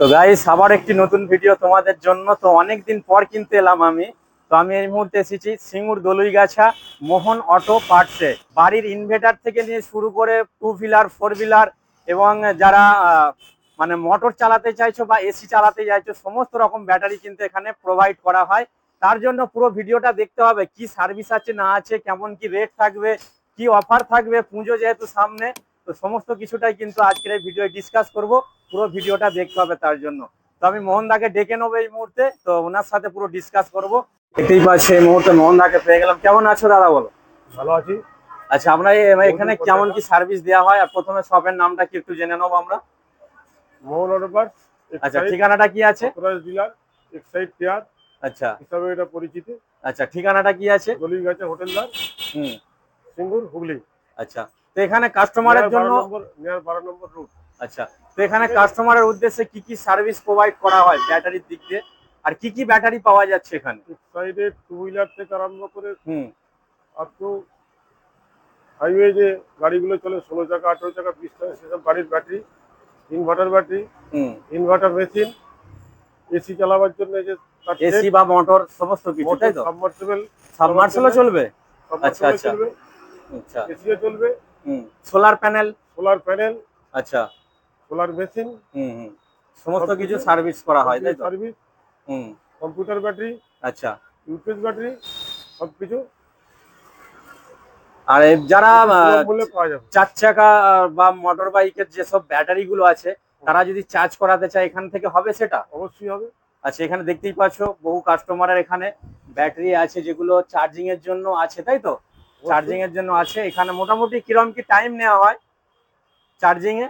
তো গাইস আবার একটি নতুন ভিডিও তোমাদের জন্য। তো অনেকদিন পর কিনতে এলাম আমি। তো আমি এই মুহূর্তে এসেছি সিঙ্গুর দলুইগাছা মোহন অটো পার্টসে বাড়ির ইনভার্টার থেকে নিয়ে শুরু করে টু হুইলার ফোর হুইলার এবং যারা মানে মোটর চালাতে চাইছো বা এসি চালাতে চাইছো, সমস্ত রকম ব্যাটারি কিন্তু এখানে প্রোভাইড করা হয়। তার জন্য পুরো ভিডিওটা দেখতে হবে, কি সার্ভিস আছে, না আছে, কেমন কি রেট থাকবে, কি অফার থাকবে, পুজো যেহেতু সামনে তো সমস্ত কিছুটাই কিন্তু আজকের এই ভিডিও ডিসকাস করব। পুরো ভিডিওটা দেখতে হবে তার জন্য। তো আমি মোহনদাকে ডেকে নেব এই মুহূর্তে। তো ওনার সাথে পুরো ডিসকাস করব। দেখতেই পাচ্ছি এই মুহূর্তে মোহনদাকে পেয়ে গেলাম। কেমন আছো দাদা বলো? ভালো আছি। আচ্ছা আমরা এখানে কেমন কি সার্ভিস দেওয়া হয়? আর প্রথমে শপের নামটা কি একটু জেনে নেব আমরা। মোহন অটোপার্স আচ্ছা ঠিকানাটা কি আছে? ডিলার এক্সাইড আচ্ছা। হিসাবে এটা পরিচিত। আচ্ছা ঠিকানাটা কি আছে? দলিল গাছে হোটেলদার হুম। সিঙ্গুর হুগলি। আচ্ছা। তো এখানে কাস্টমারের জন্য বারো নম্বর রুট আচ্ছা। তো এখানে কাস্টমারের উদ্দেশ্যে কি কি সার্ভিস প্রোভাইড করা হয় ব্যাটারির দিক দিয়ে? আর কি কি ব্যাটারি পাওয়া যাচ্ছে এখানে? এক্সাইডে টু হুইলার থেকে আরম্ভ করে হুম। আপ টু হাইওয়ে যে গাড়িগুলো চলে ষোলো চাকা আঠেরো চাকা বিশ চাকা সেসব গাড়ির ব্যাটারি ইনভার্টার ব্যাটারি হুম। ইনভার্টার মেশিন এসি চালাবার জন্য যে এসি বা মোটর সমস্ত কিছু তাই তো? সাবমার্সিবল সাবমার্সেলও চলবে? আচ্ছা, আচ্ছা। চলবে। আচ্ছা। এসিও চলবে। Solar panel. সোলার প্যানেল আচ্ছা। Solar machine. হুম হুম। সমস্ত কিছু সার্ভিস করা হয় তাই তো? সার্ভিস। হুম। কম্পিউটার ব্যাটারি আচ্ছা। ইউপিএস ব্যাটারি সব কিছু আর যারা চার চাকা বা মোটর বাইকের যেসব ব্যাটারি গুলো আছে তারা যদি চার্জ করাতে চায় এখান থেকে হবে সেটা? অবশ্যই হবে। আচ্ছা এখানে দেখতেই পাচ্ছ বহু কাস্টমারের এখানে ব্যাটারি আছে যেগুলো চার্জিং এর জন্য আছে তাই তো? চার্জিং এর জন্য আছে। এখানে মোটামুটি কিরম কি টাইম নেওয়া হয়? চার্জিং এ?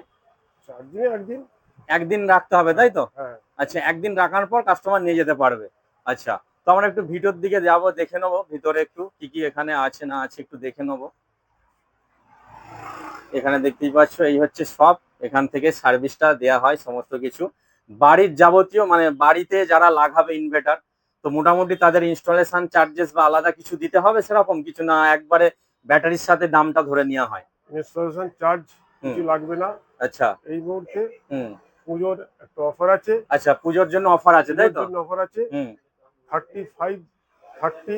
চার্জিং একদিন। একদিন রাখতে হবে তাই তো? হ্যাঁ। আচ্ছা একদিন রাখার পর কাস্টমার নিয়ে যেতে পারবে। আচ্ছা তো আমরা একটু ভিতর দিকে যাব দেখে নেব। ভিতরে একটু কি কি এখানে আছে না আছে একটু দেখে নেব। এখানে দেখতেই পাচ্ছ এই হচ্ছে সব এখান থেকে সার্ভিসটা দেয়া হয় সমস্ত কিছু। বাড়ির যাবতীয় মানে বাড়িতে যারা লাগাবে ইনভার্টার তো মোটামুটি তাদের ইনস্টলেশন চার্জেস বা আলাদা কিছু দিতে হবে সেরকম কিছু না একবারে ব্যাটারির সাথে দামটা ধরে নেওয়া হয়। ইনস্টলেশন চার্জ কিছু লাগবে না। আচ্ছা। এই মুহূর্তে হুম। পুজোর একটা অফার আছে। আচ্ছা পুজোর জন্য অফার আছে তাই তো? অফার আছে। হুম। থার্টি ফাইভ থার্টি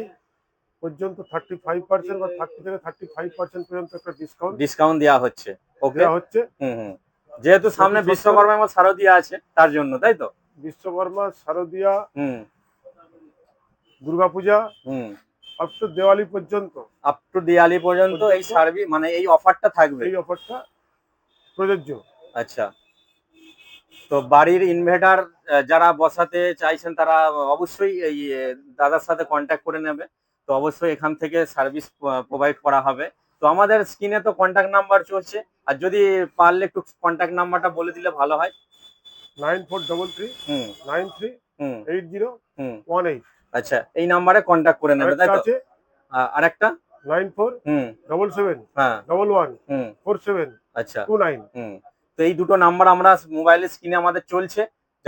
পর্যন্ত থার্টি ফাইভ পার্সেন্ট বা থার্টি থেকে থার্টি ফাইভ পার্সেন্ট পর্যন্ত একটা ডিসকাউন্ট ডিসকাউন্ট দেওয়া হচ্ছে। ওকে হচ্ছে। হুম হুম। যেহেতু সামনে বিশ্বকর্মা এবং শারদীয়া আছে তার জন্য তাই তো? বিশ্বকর্মা শারদীয়া হুম। দুর্গাপূজা হুম। আপ টু দেওয়ালি পর্যন্ত। আপ টু দিওয়ালি পর্যন্ত এই সার্ভিস মানে এই অফারটা থাকবে? এই অফারটা প্রযোজ্য। আচ্ছা। তো বাড়ির ইনভার্টার যারা বসাতে চাইছেন তারা অবশ্যই এই দাদার সাথে কন্ট্যাক্ট করে নেবে। তো অবশ্যই এখান থেকে সার্ভিস প্রোভাইড করা হবে। তো আমাদের স্ক্রিনে তো কন্ট্যাক্ট নাম্বার চলছে। আর যদি পারলে একটু কন্ট্যাক্ট নাম্বারটা বলে দিলে ভালো হয়। নাইন ফোর ডবল থ্রি হুম। নাইন থ্রি হুম। এইট জিরো হুম। ওয়ান এইট আচ্ছা এই নাম্বারে কন্ট্যাক্ট করে নেবে তাই তো? আছে। আ- আরেকটা? Nine four double seven double one four seven আচ্ছা। টু নাইন তো এই দুটো নাম্বার আমরা মোবাইলের স্ক্রিনে আমাদের চলছে।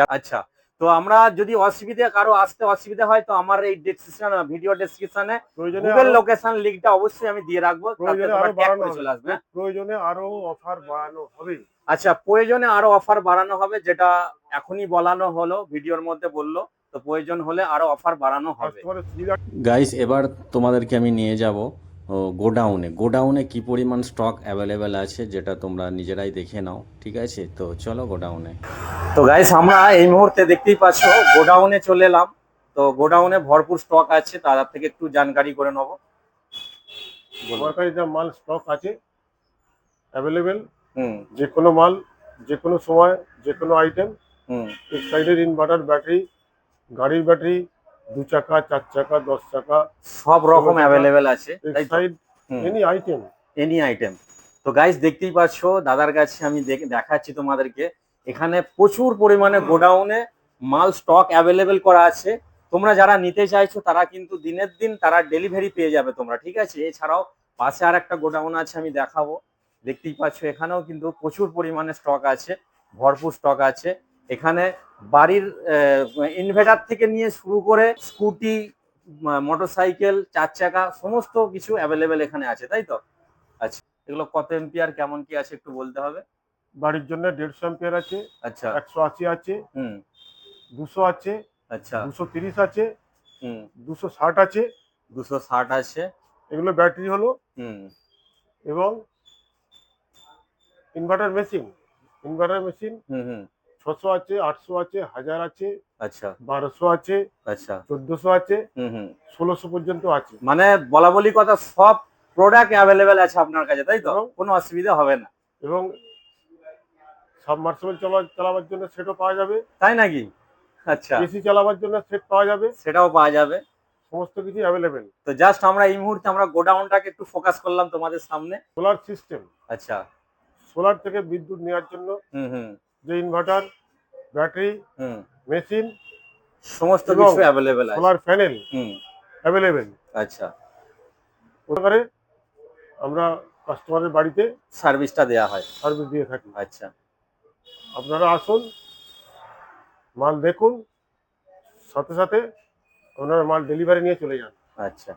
আচ্ছা। তো আমরা যদি অসুবিধা কারও আসতে অসুবিধা হয় তো আমার এই ডেসক্রিপশন ভিডিও ডেসক্রিপশনে গুগল আরো- লোকেশন লিঙ্কটা অবশ্যই আমি দিয়ে রাখব? প্রয়োজনে আরও অফার বাড়ানো হবে। আচ্ছা প্রয়োজনে আরও অফার বাড়ানো হবে যেটা এখনই বলানো হলো ভিডিওর মধ্যে বলল। তো প্রয়োজন হলে আরও অফার বাড়ানো হবে। গাইস এবার তোমাদেরকে আমি নিয়ে যাব গোডাউনে। গোডাউনে কি পরিমাণ স্টক অ্যাভেলেবেল আছে যেটা তোমরা নিজেরাই দেখে নাও ঠিক আছে? তো চলো গোডাউনে। তো গাইস আমরা এই মুহূর্তে দেখতেই পাচ্ছ গোডাউনে চলে এলাম। তো গোডাউনে ভরপুর স্টক আছে তার থেকে একটু জানকারি করে নেব। আমার যা মাল স্টক আছে অ্যাভেলেবেল হুম। যে কোনো মাল যে কোনো সময় যে কোনো আইটেম হুম। এক সাইডের ইনভার্টার ব্যাটারি গাড়ির ব্যাটারি দু চাকা চার চাকা দশ চাকা সব রকম অ্যাভেলেবেল আছে। Side any item any item তো গাইস দেখতেই পাচ্ছ দাদার কাছে আমি দেখ- দেখাচ্ছি তোমাদেরকে। এখানে প্রচুর পরিমাণে গোডাউনে মাল স্টক অ্যাভেলেবেল করা আছে। তোমরা যারা নিতে চাইছো তারা কিন্তু দিনের দিন তারা ডেলিভারি পেয়ে যাবে তোমরা ঠিক আছে? এছাড়াও পাশে আর একটা গোডাউন আছে আমি দেখাবো। দেখতেই পাচ্ছ এখানেও কিন্তু প্রচুর পরিমাণে স্টক আছে ভরপুর স্টক আছে। এখানে বাড়ির ইনভার্টার থেকে নিয়ে শুরু করে স্কুটি মোটরসাইকেল চার চাকা সমস্ত কিছু অ্যাভেলেবেল এখানে আছে তাই তো? আচ্ছা এগুলো কত এম্পিয়ার কেমন কি আছে একটু বলতে হবে? বাড়ির জন্য দেড়শো এম্পিয়ার আছে আচ্ছা। একশো আশি আছে হুম। দুশো আছে আচ্ছা। দুশো তিরিশ আছে হুম। দুশো ষাট আছে। দুশো ষাট আছে। এগুলো ব্যাটারি হলো হুম। এবং ইনভার্টার মেশিন ইনভার্টার মেশিন হুম হুম। ছশো আছে আটশো আছে হাজার আছে আচ্ছা। বারোশো আছে আচ্ছা। চোদ্দশো আছে হুম হুম। ষোলোশো পর্যন্ত আছে। মানে বলা বলি কথা সব প্রোডাক্ট অ্যাভেলেবেল আছে আপনার কাছে তাই তো? কোনো অসুবিধা হবে না। এবং সাবমার্সিবল চালা চালাবার জন্য সেটও পাওয়া যাবে। তাই নাকি? আচ্ছা। এসি চালাবার জন্য সেট পাওয়া যাবে। সেটাও পাওয়া যাবে। সমস্ত কিছু অ্যাভেলেবেল তো জাস্ট আমরা এই মুহূর্তে আমরা গোডাউনটাকে একটু ফোকাস করলাম তোমাদের সামনে। সোলার সিস্টেম আচ্ছা। সোলার থেকে বিদ্যুৎ নেওয়ার জন্য হুম হুম। যে ইনভার্টার ব্যাটারি হুম। মেশিন সমস্ত কিছু অ্যাভেলেবেল আছে। সোলার প্যানেল হুম। অ্যাভেলেবেল আচ্ছা। ওখানে আমরা কাস্টমারের বাড়িতে সার্ভিসটা দেওয়া হয়। সার্ভিস দিয়ে থাকি। আচ্ছা। আপনারা আসুন মাল দেখুন সাথে সাথে আপনারা মাল ডেলিভারি নিয়ে চলে যান। আচ্ছা।